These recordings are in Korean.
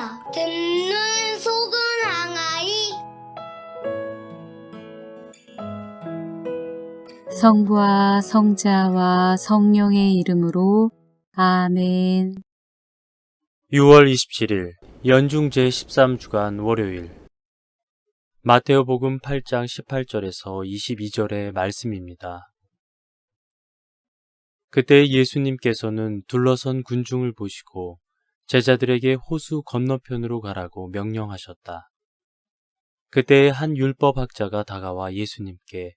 주세요. 듣는 속은 항아리 성부와 성자와 성령의 이름으로 아멘. 6월 27일 연중 제 13주간 월요일 마테오복음 8장 18절에서 22절의 말씀입니다. 그때 예수님께서는 둘러선 군중을 보시고 제자들에게 호수 건너편으로 가라고 명령하셨다. 그때 한 율법학자가 다가와 예수님께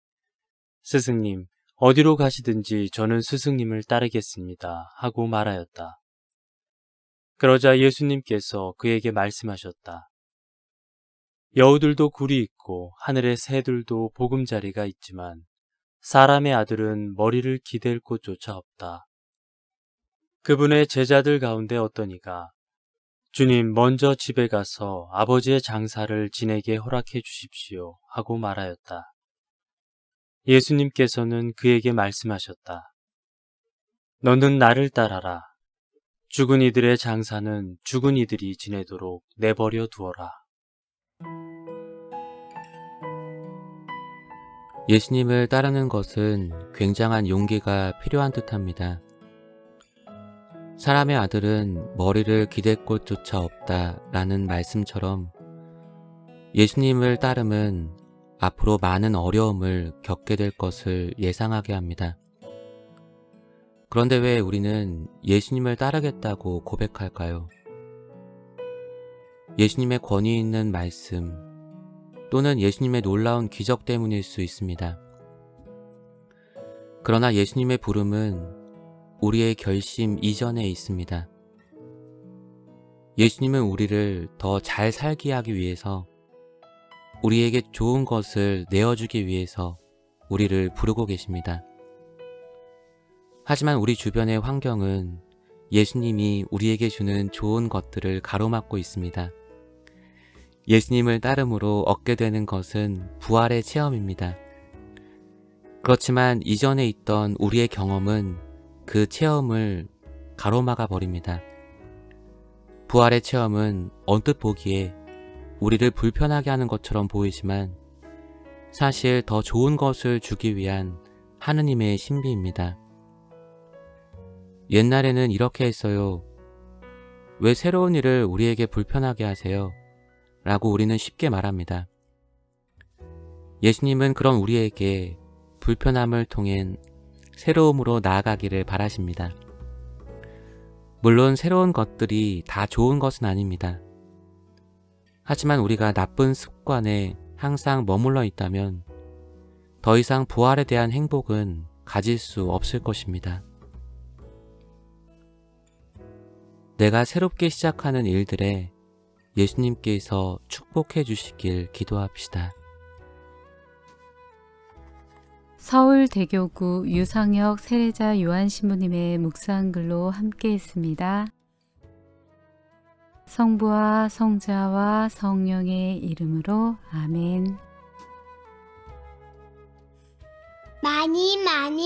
스승님, 어디로 가시든지 저는 스승님을 따르겠습니다. 하고 말하였다. 그러자 예수님께서 그에게 말씀하셨다. 여우들도 굴이 있고 하늘의 새들도 보금자리가 있지만 사람의 아들은 머리를 기댈 곳조차 없다. 그분의 제자들 가운데 어떤 이가 주님 먼저 집에 가서 아버지의 장사를 진에게 허락해 주십시오 하고 말하였다. 예수님께서는 그에게 말씀하셨다. 너는 나를 따라라. 죽은 이들의 장사는 죽은 이들이 지내도록 내버려 두어라. 예수님을 따르는 것은 굉장한 용기가 필요한 듯 합니다. 사람의 아들은 머리를 기댈 곳조차 없다 라는 말씀처럼 예수님을 따름은 앞으로 많은 어려움을 겪게 될 것을 예상하게 합니다. 그런데 왜 우리는 예수님을 따르겠다고 고백할까요? 예수님의 권위 있는 말씀 또는 예수님의 놀라운 기적 때문일 수 있습니다. 그러나 예수님의 부름은 우리의 결심 이전에 있습니다. 예수님은 우리를 더 잘 살게 하기 위해서 우리에게 좋은 것을 내어주기 위해서 우리를 부르고 계십니다. 하지만 우리 주변의 환경은 예수님이 우리에게 주는 좋은 것들을 가로막고 있습니다. 예수님을 따름으로 얻게 되는 것은 부활의 체험입니다. 그렇지만 이전에 있던 우리의 경험은 그 체험을 가로막아 버립니다. 부활의 체험은 언뜻 보기에 우리를 불편하게 하는 것처럼 보이지만 사실 더 좋은 것을 주기 위한 하느님의 신비입니다. 옛날에는 이렇게 했어요. 왜 새로운 일을 우리에게 불편하게 하세요? 라고 우리는 쉽게 말합니다. 예수님은 그런 우리에게 불편함을 통해 새로움으로 나아가기를 바라십니다. 물론 새로운 것들이 다 좋은 것은 아닙니다. 하지만 우리가 나쁜 습관에 항상 머물러 있다면 더 이상 부활에 대한 행복은 가질 수 없을 것입니다. 내가 새롭게 시작하는 일들에 예수님께서 축복해 주시길 기도합시다. 서울대교구 유상혁 세례자 요한 신부님의 묵상글로 함께했습니다. 성부와 성자와 성령의 이름으로 아멘. 많이 많이.